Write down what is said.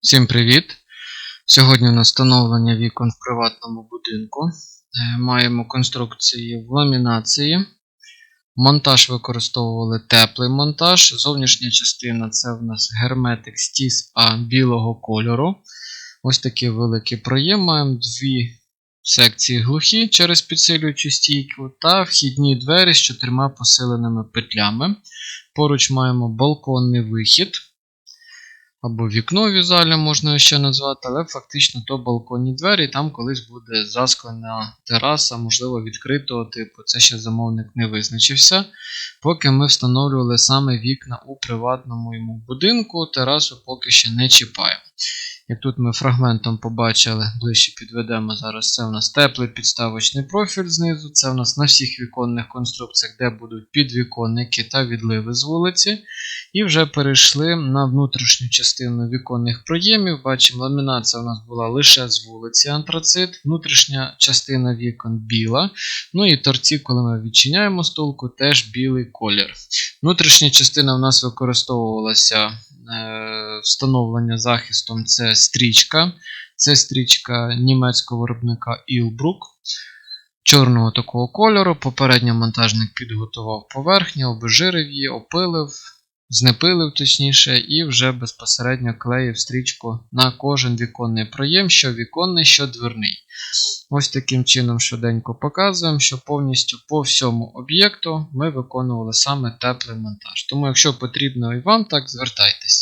Всім привіт! Сьогодні у нас встановлення вікон в приватному будинку. Е, Маємо конструкції в ламінації. Монтаж використовували теплий монтаж. Зовнішня частина це в нас герметик стіс А білого кольору. Ось такий великий проєм. Маємо дві секції глухі через підсилюючу стійку та вхідні двері з чотирма посиленими петлями. Поруч маємо балконний вихід або вікно візуально можна ще назвати, але фактично то балконні двері, там колись буде засклена тераса, можливо, відкритого типу. Це ще замовник не визначився. Поки ми встановлювали саме вікна у приватному йому будинку, терасу поки ще не чіпаємо. Як тут ми фрагментом побачили, ближче підведемо зараз. Це у нас теплий підставочний профіль знизу. Це у нас на всіх віконних конструкціях, де будуть підвіконники та відливи з вулиці. І вже перейшли на внутрішню частину віконних проємів. Бачимо, ламінація у нас була лише з вулиці антрацит, внутрішня частина вікон біла. Ну і торці, коли ми відчиняємо стулку, теж білий колір. Внутрішня частина у нас використовувалася е, встановлення захистом це стрічка. Це стрічка німецького виробника Ilbruck. Чорного такого кольору. Попередньо монтажник підготував поверхню, обезжирив її, опилив, знепилив точніше, і вже безпосередньо клеїв стрічку на кожен віконний проєм, що віконний, що дверний. Ось таким чином швиденько показуємо, що повністю по всьому об'єкту ми виконували саме теплий монтаж. Тому, якщо потрібно і вам, так звертайтеся.